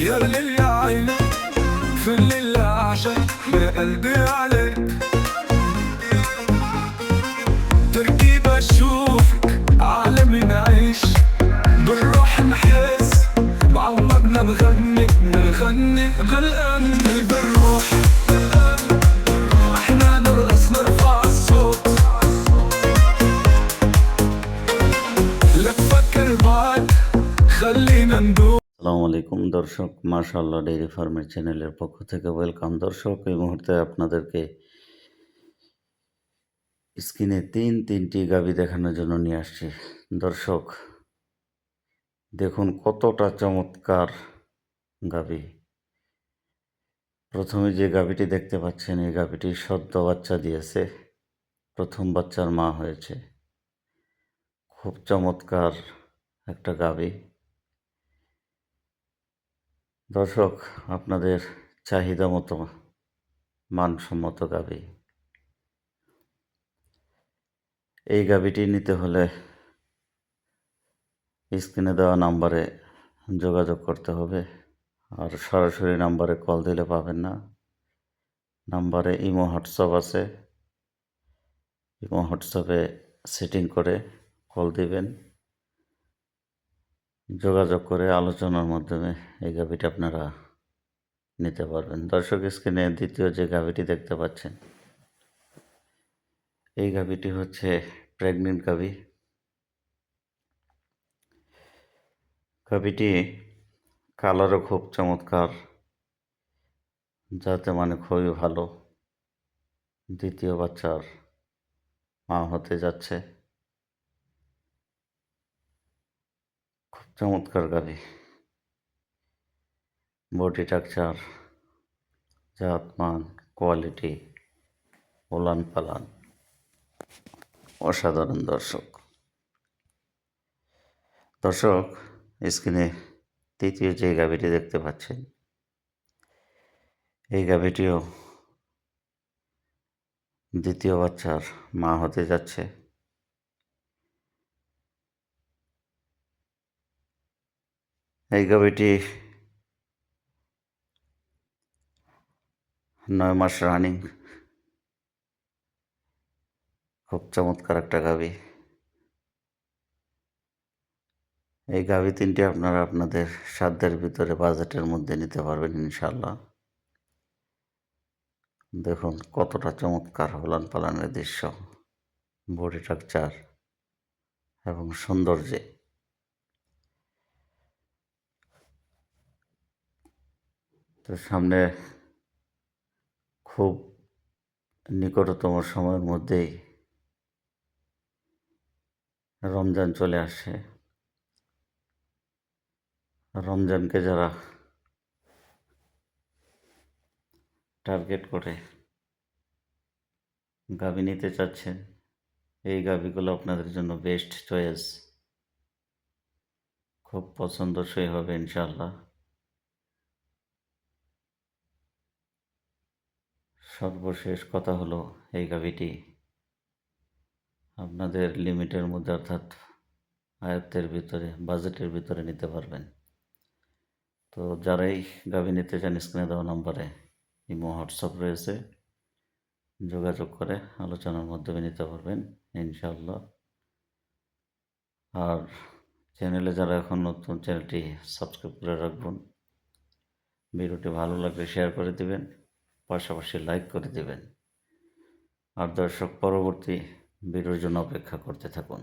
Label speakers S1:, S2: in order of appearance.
S1: يا ليل يا عين في الليل أعشق قلبي عليك. تركيبة أشوفك عالمي نعيش بالروح نحس بعمرنا بغني بنغني غلقان بالروح.
S2: আলাইকুম দর্শক, মাশাআল্লাহ ডেইরি ফার্মের চ্যানেলের পক্ষ থেকে ওয়েলকাম দর্শক। এই মুহূর্তে আপনাদেরকে স্ক্রিনে তিন তিনটি গাবি দেখানোর জন্য নিয়ে আসছি। দর্শক, দেখুন কতটা চমৎকার গাবি। প্রথমে যে গাবিটি দেখতে পাচ্ছেন, এই গাবিটি সদ্য বাচ্চা দিয়েছে, প্রথম বাচ্চার মা হয়েছে। খুব চমৎকার একটা গাবি। দর্শক, আপনাদের চাহিদা মতো মানসম্মত গাবি। এই গাবিটি নিতে হলে স্ক্রিনে দেওয়া নাম্বারে যোগাযোগ করতে হবে। আর সরাসরি নাম্বারে কল দিলে পাবেন না। নাম্বারে ইমো, হোয়াটসঅ্যাপ আছে। ইমো, হোয়াটসঅ্যাপে সেটিং করে কল দিবেন। যোগাযোগ করে আলোচনার মাধ্যমে এই গাভিটি আপনারা নিতে পারবেন। দর্শক স্ক্রিনে দ্বিতীয় যে গাভিটি দেখতে পাচ্ছেন, এই গাভিটি হচ্ছে প্রেগনেন্ট গাভি। গাভিটি কালারও খুব চমৎকার, যাতে মানে খুবই ভালো। দ্বিতীয় বাচ্চার মা হতে যাচ্ছে খুব চমৎকার গাভি বডি স্ট্রাকচার জাত মান কোয়ালিটি ওলান পালান অসাধারণ দর্শক। দর্শক, স্ক্রিনে তৃতীয় যে গাভিটি দেখতে পাচ্ছেন, এই গাভিটিও দ্বিতীয় বাচ্চার মা হতে যাচ্ছে। এই গাভিটি নয় মাস রানিং। খুব চমৎকার একটা গাভি এই গাভি তিনটি আপনারা আপনাদের সাধ্যের ভিতরে বাজেটের মধ্যে নিতে পারবেন ইনশাল্লাহ দেখুন কতটা চমৎকার হলান পালানের দৃশ্য। বডি স্ট্রাকচার এবং সৌন্দর্যে। তো সামনে খুব নিকটতম সময়ের মধ্যেই রমজান চলে আসে। রমজানকে যারা টার্গেট করে গাভী নিতে চাচ্ছেন, এই গাভীগুলো আপনাদের জন্য বেস্ট চয়েস খুব পছন্দসই হবে ইনশাল্লাহ সর্বশেষ কথা হলো এই গাভীটি। আপনাদের লিমিটের মধ্যে অর্থাৎ আয়ত্তের ভিতরে, বাজেটের ভিতরে নিতে পারবেন। তো যারাই গাভী নিতে চান, স্ক্রিনে দেওয়া নম্বরে ইমো, হোয়াটসঅ্যাপ রয়েছে। যোগাযোগ করে আলোচনার মাধ্যমে নিতে পারবেন, ইনশাআল্লাহ। আর চ্যানেলে যারা এখন নতুন, চ্যানেলটি সাবস্ক্রাইব করে রাখবেন। ভিডিওটি ভালো লাগলে শেয়ার করে দিবেন। পাশাপাশি লাইক করে দেবেন। আর দর্শক পরবর্তী ভিডিওর জন্য অপেক্ষা করতে থাকুন।